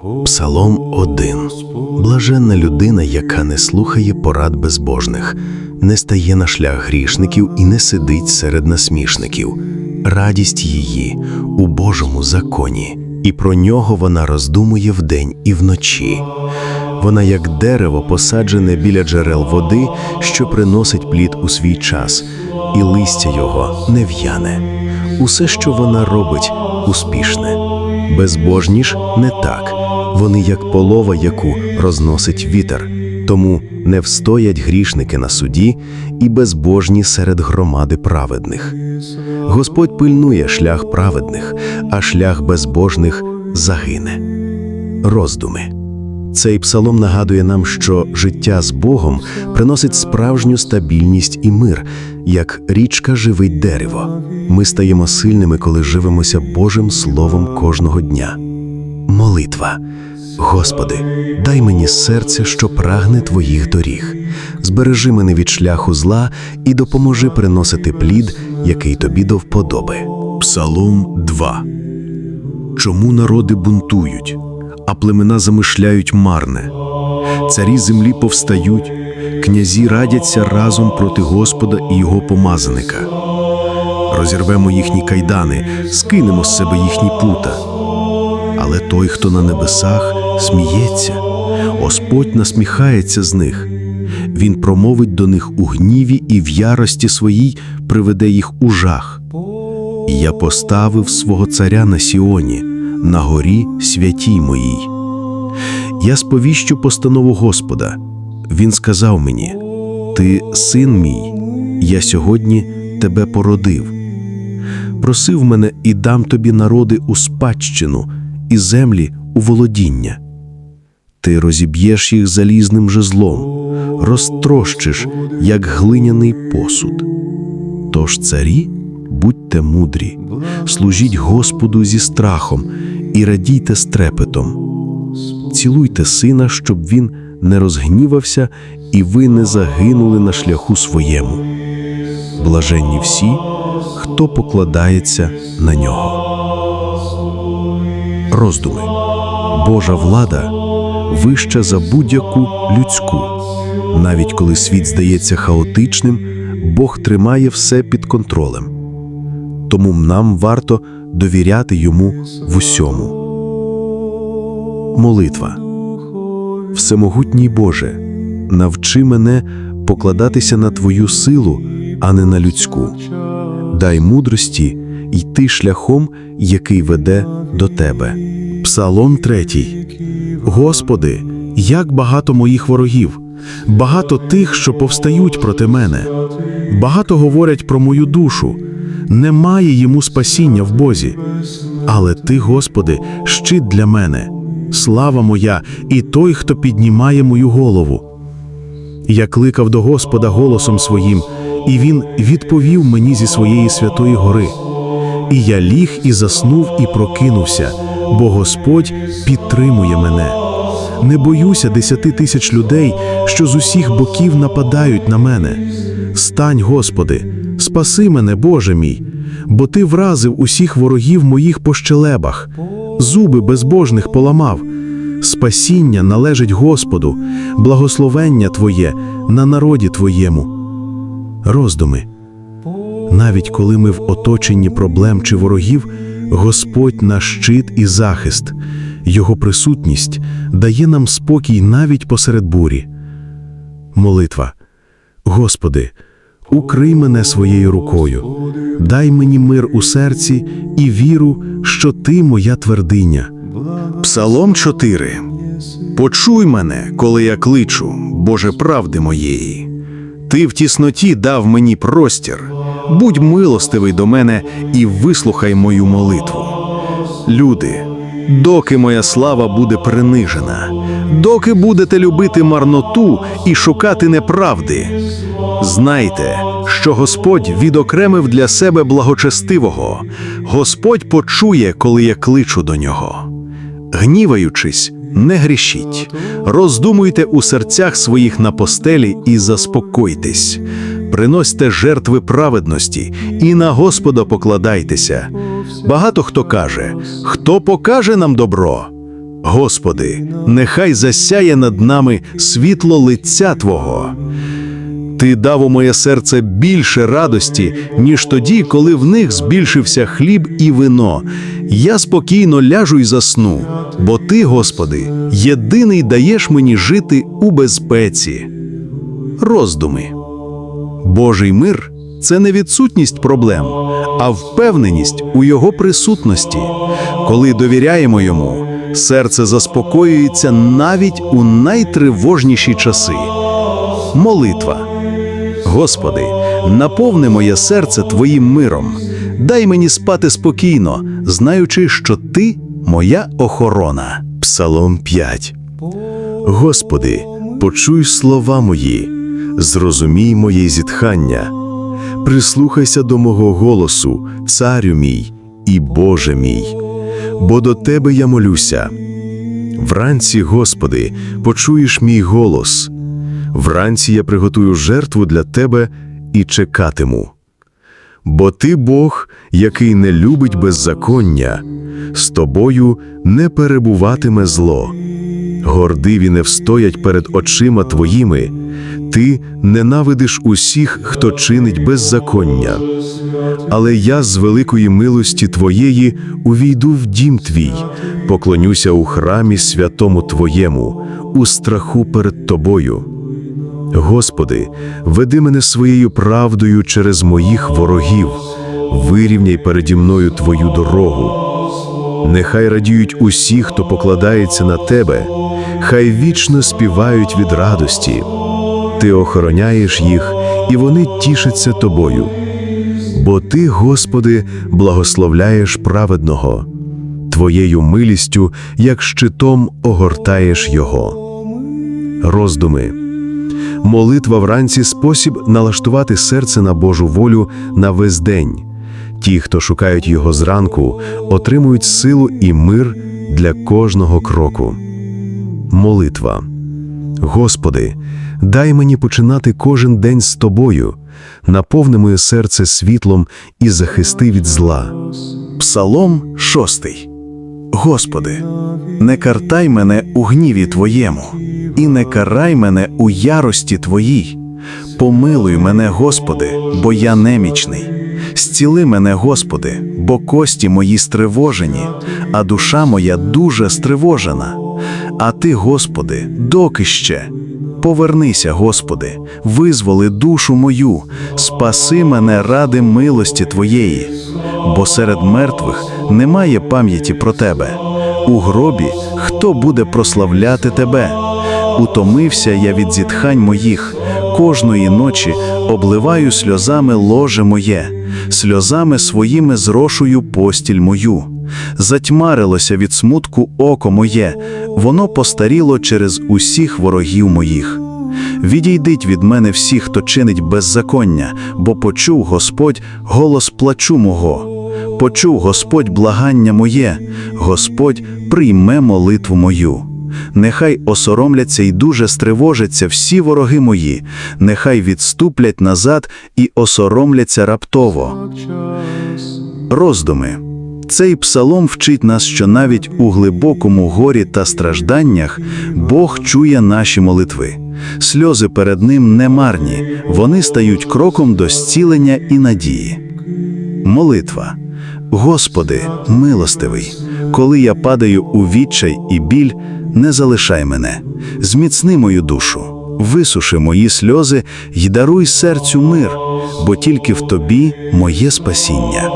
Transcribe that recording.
Псалом 1. Блаженна людина, яка не слухає порад безбожних, не стає на шлях грішників і не сидить серед насмішників. Радість її у Божому законі, і про нього вона роздумує вдень і вночі. Вона, як дерево, посаджене біля джерел води, що приносить плід у свій час, і листя його не в'яне. Усе, що вона робить, успішне. Безбожні ж не так. Вони як полова, яку розносить вітер. Тому не встоять грішники на суді і безбожні серед громади праведних. Господь пильнує шлях праведних, а шлях безбожних загине. Роздуми. Цей псалом нагадує нам, що життя з Богом приносить справжню стабільність і мир, як річка живить дерево. Ми стаємо сильними, коли живемося Божим Словом кожного дня. Молитва. Господи, дай мені серце, що прагне Твоїх доріг. Збережи мене від шляху зла і допоможи приносити плід, який тобі до вподоби. Псалом 2 Чому народи бунтують, а племена замишляють марне? Царі землі повстають, князі радяться разом проти Господа і його помазаника. Розірвемо їхні кайдани, скинемо з себе їхні пута. Але той, хто на небесах, сміється, Господь насміхається з них. Він промовить до них у гніві і в ярості своїй приведе їх у жах. Я поставив свого царя на Сіоні, на горі святій моїй. Я сповіщу постанову Господа. Він сказав мені: Ти син мій, я сьогодні тебе породив. Просив мене і дам тобі народи у спадщину і землі у володіння. Ти розіб'єш їх залізним жезлом, розтрощиш, як глиняний посуд. Тож царі, будьте мудрі, служіть Господу зі страхом і радійте з трепетом. Цілуйте сина, щоб він не розгнівався і ви не загинули на шляху своєму. Блаженні всі, хто покладається на нього. Роздуми. Божа влада вища за будь-яку людську. Навіть коли світ здається хаотичним, Бог тримає все під контролем. Тому нам варто довіряти йому в усьому. Молитва. Всемогутній Боже, навчи мене покладатися на Твою силу, а не на людську. Дай мудрості йти шляхом, який веде до Тебе. Псалом 3. Господи, як багато моїх ворогів, багато тих, що повстають проти мене. Багато говорять про мою душу. Немає йому спасіння в Бозі. Але Ти, Господи, щит для мене, слава моя і той, хто піднімає мою голову. Я кликав до Господа голосом своїм, і Він відповів мені зі своєї святої гори. І я ліг і заснув, і прокинувся, бо Господь підтримує мене. Не боюся десяти тисяч людей, що з усіх боків нападають на мене. Стань, Господи, спаси мене, Боже мій, бо Ти вразив усіх ворогів моїх по щелебах, зуби безбожних поламав. Спасіння належить Господу, благословення Твоє на народі Твоєму. Роздуми. Навіть коли ми в оточенні проблем чи ворогів, Господь наш щит і захист, Його присутність дає нам спокій навіть посеред бурі. Молитва. Господи, укрий мене своєю рукою, дай мені мир у серці і віру, що Ти моя твердиня. Псалом 4. Почуй мене, коли я кличу, Боже правди моєї. Ти в тісноті дав мені простір. Будь милостивий до мене і вислухай мою молитву. Люди, доки моя слава буде принижена, доки будете любити марноту і шукати неправди, знайте, що Господь відокремив для себе благочестивого, Господь почує, коли я кличу до нього. Гніваючись, не грішіть, роздумуйте у серцях своїх на постелі і заспокойтесь, приносьте жертви праведності і на Господа покладайтеся. Багато хто каже, хто покаже нам добро? Господи, нехай засяє над нами світло лиця Твого. Ти дав у моє серце більше радості, ніж тоді, коли в них збільшився хліб і вино. Я спокійно ляжу й засну, бо Ти, Господи, єдиний даєш мені жити у безпеці. Роздуми. Божий мир це не відсутність проблем, а впевненість у його присутності. Коли довіряємо йому, серце заспокоюється навіть у найтривожніші часи. Молитва. Господи, наповни моє серце Твоїм миром. Дай мені спати спокійно, знаючи, що Ти моя охорона. Псалом 5. Господи, почуй слова мої, зрозумій моє зітхання, прислухайся до мого голосу, царю мій і Боже мій, бо до Тебе я молюся. Вранці, Господи, почуєш мій голос. Вранці я приготую жертву для Тебе і чекатиму. Бо Ти Бог, який не любить беззаконня, з тобою не перебуватиме зло. Гордиві не встоять перед очима твоїми, ти ненавидиш усіх, хто чинить беззаконня. Але я з великої милості Твоєї увійду в дім твій, поклонюся у храмі святому Твоєму, у страху перед Тобою. Господи, веди мене своєю правдою через моїх ворогів, вирівняй переді мною Твою дорогу. Нехай радіють усі, хто покладається на Тебе, хай вічно співають від радості. Ти охороняєш їх, і вони тішаться Тобою. Бо Ти, Господи, благословляєш праведного, Твоєю милістю, як щитом огортаєш його. Роздуми. Молитва вранці спосіб налаштувати серце на Божу волю на весь день. Ті, хто шукають його зранку, отримують силу і мир для кожного кроку. Молитва. Господи, дай мені починати кожен день з Тобою, наповни моє серце світлом і захисти від зла. Псалом шостий. Господи, не картай мене у гніві Твоєму, і не карай мене у ярості Твоїй. Помилуй мене, Господи, бо я немічний. Зціли мене, Господи, бо кості мої стривожені, а душа моя дуже стривожена. А Ти, Господи, доки ще? Повернися, Господи, визволи душу мою, спаси мене ради милості Твоєї, бо серед мертвих немає пам'яті про Тебе. У гробі хто буде прославляти Тебе? Утомився я від зітхань моїх, кожної ночі обливаю сльозами ложе моє, сльозами своїми зрошую постіль мою. Затьмарилося від смутку око моє, воно постаріло через усіх ворогів моїх. Відійдіть від мене всі, хто чинить беззаконня, бо почув Господь голос плачу мого. Почув Господь благання моє, Господь прийме молитву мою. Нехай осоромляться і дуже стривожаться всі вороги мої, нехай відступлять назад і осоромляться раптово. Роздуми. Цей псалом вчить нас, що навіть у глибокому горі та стражданнях Бог чує наші молитви. Сльози перед ним не марні, вони стають кроком до зцілення і надії. Молитва. Господи, милостивий, коли я падаю у відчай і біль, не залишай мене, зміцни мою душу, висуши мої сльози й даруй серцю мир, бо тільки в тобі моє спасіння.